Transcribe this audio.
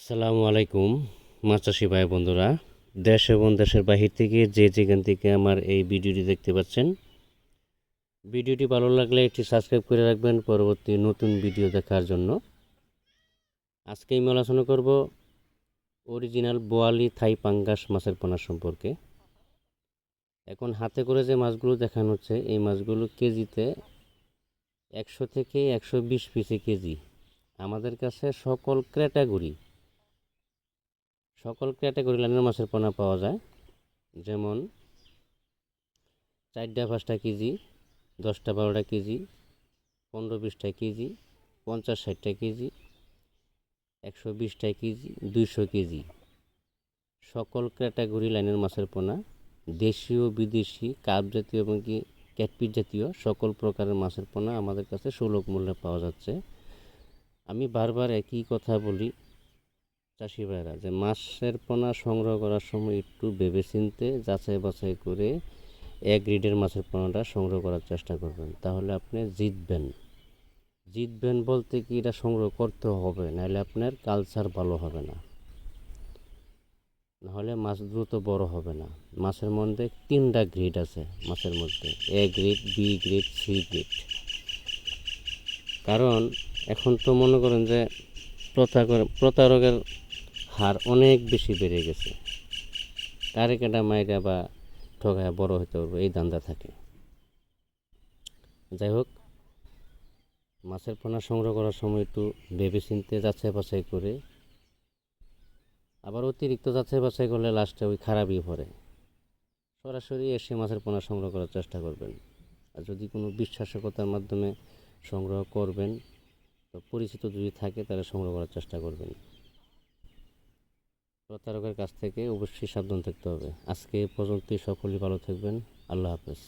আসসালামু আলাইকুম, মাছ চাষি ভাই বন্ধুরা। দেশ এবং দেশের বাহির থেকে যে যেখান থেকে আমার এই ভিডিওটি দেখতে পাচ্ছেন, ভিডিওটি ভালো লাগলে একটি সাবস্ক্রাইব করে রাখবেন পরবর্তী নতুন ভিডিও দেখার জন্য। আজকে আমি আলোচনা করব অরিজিনাল বোয়ালি থাই পাঙ্গাস মাছের পোনা সম্পর্কে। এখন হাতে করে যে মাছগুলো দেখানো হচ্ছে, এই মাছগুলো কেজিতে একশো থেকে একশো বিশ পিসে কেজি। আমাদের কাছে সকল ক্যাটাগরি সকল ক্যাটাগরি লাইনের মাছের পোনা পাওয়া যায়। যেমন চারটা পাঁচটা কেজি, দশটা বারোটা কেজি, পনেরো বিশটা কেজি, পঞ্চাশ ষাটটা কেজি, একশো বিশটা কেজি, দুইশো কেজি। সকল ক্যাটাগরি লাইনের মাছের পোনা দেশীয় বিদেশি, কাপ জাতীয় এবং কি ক্যাটপিট জাতীয় সকল প্রকারের মাছের পোনা আমাদের কাছে সুলভ মূল্যে পাওয়া যাচ্ছে। আমি বারবার একই কথা বলি চাষি ভাইরা, যে মাছের পোনা সংগ্রহ করার সময় একটু ভেবেচিন্তে যাচাই বাছাই করে এক গ্রিডের মাছের পোনাটা সংগ্রহ করার চেষ্টা করবেন। তাহলে আপনি জিতবেন। জিতবেন বলতে কি এটা সংগ্রহ করতে হবে, নাহলে আপনার কালচার ভালো হবে না। নাহলে মাছ দ্রুত বড় হবে না। মাছের মধ্যে তিনটা গ্রেড আছে মাছের মধ্যে, A grade, B grade, C grade. কারণ এখন তো মনে করেন যে প্রতারক প্রতারকের হার অনেক বেশি বেড়ে গেছে। কারে কেটা মাইরা বা ঠকায় বড় হতে পারব, এই দান্দা থাকে। যাই হোক, মাছের পোনা সংগ্রহ করার সময় একটু ভেবে চিনতে যাচাই বাছাই করে, আবার অতিরিক্ত যাচাই বাছাই করলে লাস্টে ওই খারাপই পড়ে। সরাসরি এসে মাছের পোনা সংগ্রহ করার চেষ্টা করবেন। আর যদি কোনো বিশ্বাসকতার মাধ্যমে সংগ্রহ করবেন, তো পরিচিত যদি থাকে, তাহলে সংগ্রহ করার চেষ্টা করবেন। প্রতারকের কাছ থেকে অবশ্যই সাবধান থাকতে হবে। আজকে পর্যন্তই সকলেই ভালো থাকবেন। আল্লাহ হাফেজ।